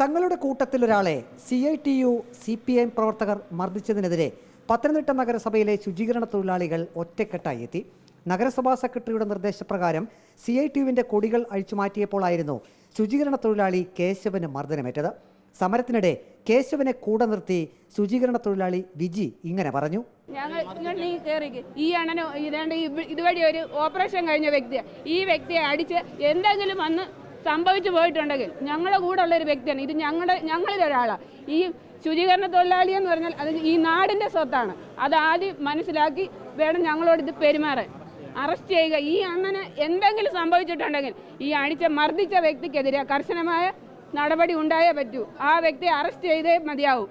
തങ്ങളുടെ കൂട്ടത്തിലൊരാളെ C I T U C P I പ്രവർത്തകർ മർദ്ദിച്ചതിനെതിരെ പത്തനംതിട്ട നഗരസഭയിലെ ശുചീകരണ തൊഴിലാളികൾ ഒറ്റക്കെട്ടായി എത്തി. നഗരസഭാ സെക്രട്ടറിയുടെ നിർദ്ദേശപ്രകാരം സി ഐ ടി യുവിന്റെ കൊടികൾ അഴിച്ചുമാറ്റിയപ്പോഴായിരുന്നു ശുചീകരണ തൊഴിലാളി കേശവന് മർദ്ദനമേറ്റത്. സമരത്തിനിടെ കേശവനെ കൂടെ നിർത്തി ശുചീകരണ തൊഴിലാളി വിജി ഇങ്ങനെ പറഞ്ഞു. ഞങ്ങൾ നിങ്ങൾ നീ കയറി ഈ അണനോ ഇതാണ്ട് ഇതുവഴി ഒരു ഓപ്പറേഷൻ കഴിഞ്ഞ വ്യക്തിയാണ് ഈ വ്യക്തിയെ അടിച്ച് എന്തെങ്കിലും വന്ന് സംഭവിച്ചു പോയിട്ടുണ്ടെങ്കിൽ ഞങ്ങളുടെ കൂടെ ഉള്ള ഒരു വ്യക്തിയാണ്. ഇത് ഞങ്ങളുടെ ഞങ്ങളിൽ ഒരാളാണ്. ഈ ശുചീകരണ തൊഴിലാളി എന്ന് പറഞ്ഞാൽ അത് ഈ നാടിന്റെ സ്വത്താണ്. അത് ആദ്യം മനസ്സിലാക്കി വേണം ഞങ്ങളോട് ഇത് പെരുമാറാൻ. അറസ്റ്റ് ചെയ്യുക. ഈ അണ്ണന് എന്തെങ്കിലും സംഭവിച്ചിട്ടുണ്ടെങ്കിൽ ഈ അടിച്ച മർദ്ദിച്ച വ്യക്തിക്കെതിരെ കർശനമായ നടപടി ഉണ്ടായേ പറ്റൂ. ആ വ്യക്തിയെ അറസ്റ്റ് ചെയ്തേ മതിയാവും.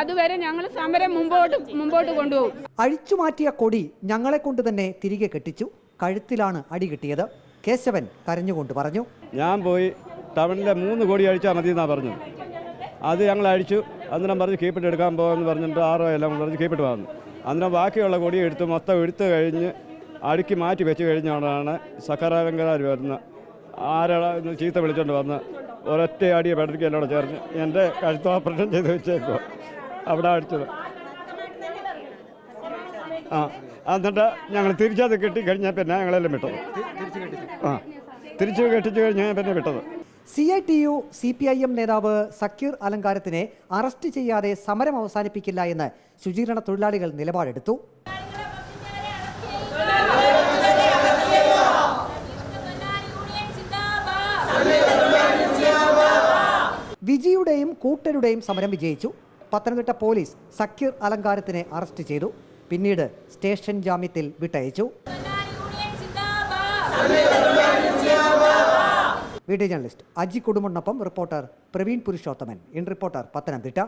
അതുവരെ ഞങ്ങൾ സമരം മുമ്പോട്ട് മുമ്പോട്ട് കൊണ്ടുപോകും. അഴിച്ചുമാറ്റിയ കൊടി ഞങ്ങളെ കൊണ്ട് തന്നെ തിരികെ കെട്ടിച്ചു. കഴുത്തിലാണ് അടി കിട്ടിയത്. കേശവൻ കരഞ്ഞുകൊണ്ട് പറഞ്ഞു. ഞാൻ പോയി ടൗണിലെ മൂന്ന് കോടി അഴിച്ചാൽ മതി എന്നാണ് പറഞ്ഞു. അത് ഞങ്ങൾ അഴിച്ചു. അന്നേരം പറഞ്ഞ് കീപ്പിട്ട് എടുക്കാൻ പോകുമെന്ന് പറഞ്ഞിട്ട് ആറോ എല്ലാം പറഞ്ഞ് കീപ്പിട്ട് വന്നു അന്നേരം ബാക്കിയുള്ള കൊടി എടുത്ത് മൊത്തം എടുത്ത് കഴിഞ്ഞ് അടുക്കി മാറ്റി വെച്ച് കഴിഞ്ഞാണ് സക്കരാലങ്കരാർ വരുന്ന ആരാ എന്ന് ചീത്ത വിളിച്ചോണ്ട് വന്ന് ഒരൊറ്റ അടിയെ പെടുത്തി എന്നോട് ചേർന്ന് എന്റെ കഴുത്ത് ഓപ്പറേഷൻ ചെയ്ത് വെച്ചേക്കോ അവിടെ അടിച്ചത്. ആ എന്നിട്ട് ഞങ്ങൾ തിരിച്ചത് കിട്ടിക്കഴിഞ്ഞാൽ പിന്നെ ഞങ്ങളെല്ലാം വിട്ടത്. ആ തിരിച്ചു കെട്ടിച്ചു കഴിഞ്ഞാൽ പിന്നെ വിട്ടത്. C I T U C P I M നേതാവ് സക്കീർ അലങ്കാരത്തിനെ അറസ്റ്റ് ചെയ്യാതെ സമരം അവസാനിപ്പിക്കില്ല എന്ന് ശുചീകരണ തൊഴിലാളികൾ നിലപാടെടുത്തു. വിജിയുടെയും കൂട്ടരുടെയും സമരം വിജയിച്ചു. പത്തനംതിട്ട പോലീസ് സക്കീർ അലങ്കാരത്തിനെ അറസ്റ്റ് ചെയ്തു. പിന്നീട് സ്റ്റേഷൻ ജാമ്യത്തിൽ വിട്ടയച്ചു. Video journalist Aji കുടുംബനൊപ്പം reporter Praveen Purushothaman. In reporter Pathanamthitta.